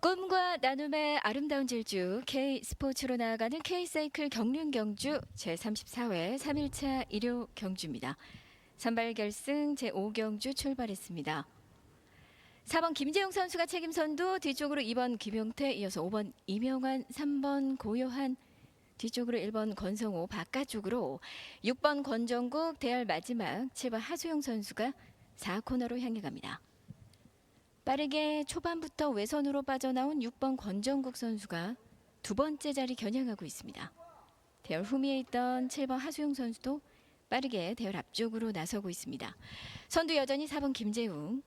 꿈과 나눔의 아름다운 질주 K 스포츠로 나아가는 K 사이클 경륜 경주 제 34회 3일차 일요 경주입니다. 선발 결승 제 5경주 출발했습니다. 4번 김재용 선수가 책임 선두 뒤쪽으로 2번 김용태 이어서 5번 이명환 3번 고요한 뒤쪽으로 1번 권성호 바깥쪽으로 6번 권정국 대열 마지막 7번 하수영 선수가 4코너로 향해 갑니다. 빠르게 초반부터 외선으로 빠져나온 6번 권정국 선수가 두 번째 자리 겨냥하고 있습니다. 대열 후미에 있던 7번 하수영 선수도 빠르게 대열 앞쪽으로 나서고 있습니다. 선두 여전히 4번 김재웅.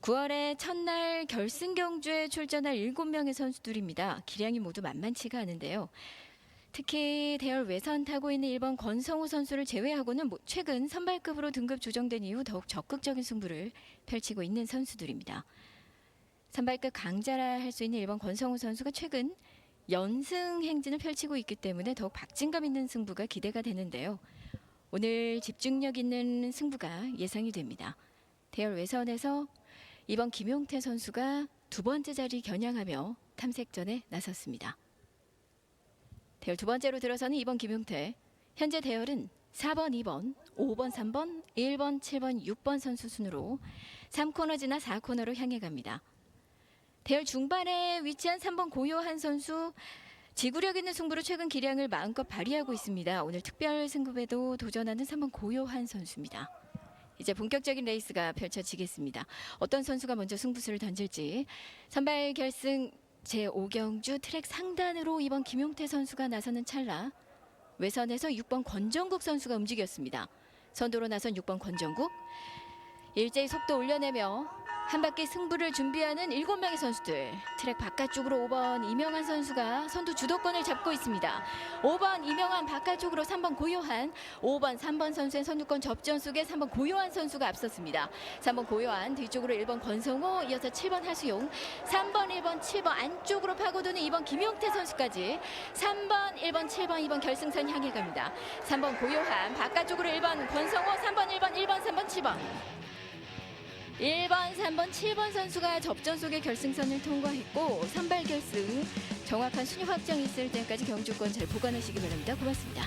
9월의 첫날 결승 경주에 출전할 7명의 선수들입니다. 기량이 모두 만만치가 않은데요. 특히 대열 외선 타고 있는 1번 권성우 선수를 제외하고는 뭐 최근 선발급으로 등급 조정된 이후 더욱 적극적인 승부를 펼치고 있는 선수들입니다. 선발급 강자라 할 수 있는 1번 권성우 선수가 최근 연승 행진을 펼치고 있기 때문에 더욱 박진감 있는 승부가 기대가 되는데요. 오늘 집중력 있는 승부가 예상이 됩니다. 대열 외선에서 이번 김용태 선수가 두 번째 자리 겨냥하며 탐색전에 나섰습니다. 대열 두 번째로 들어서는 2번 김용태. 현재 대열은 4번, 2번, 5번, 3번, 1번, 7번, 6번 선수 순으로 3코너 지나 4코너로 향해 갑니다. 대열 중반에 위치한 3번 고요한 선수 지구력 있는 승부로 최근 기량을 마음껏 발휘하고 있습니다. 오늘 특별 승급에도 도전하는 3번 고요한 선수입니다. 이제 본격적인 레이스가 펼쳐지겠습니다. 어떤 선수가 먼저 승부수를 던질지 선발 결승 제5경주 트랙 상단으로 이번 김용태 선수가 나서는 찰나 외선에서 6번 권정국 선수가 움직였습니다. 선두로 나선 6번 권정국 일제히 속도 올려내며 한 바퀴 승부를 준비하는 7명의 선수들 트랙 바깥쪽으로 5번 이명환 선수가 선두 주도권을 잡고 있습니다. 5번 이명환 바깥쪽으로 3번 고요한 5번 3번 선수의 선두권 접전 속에 3번 고요한 선수가 앞섰습니다. 3번 고요한 뒤쪽으로 1번 권성호 이어서 7번 하수용 3번 1번 7번 안쪽으로 파고드는 2번 김용태 선수까지 3번 1번 7번 2번 결승선 향해 갑니다. 3번 고요한 바깥쪽으로 1번 권성호 3번 1번 1번 3번 7번 1번, 3번, 7번 선수가 접전 속의 결승선을 통과했고 선발 결승 정확한 순위 확정이 있을 때까지 경주권 잘 보관하시기 바랍니다. 고맙습니다.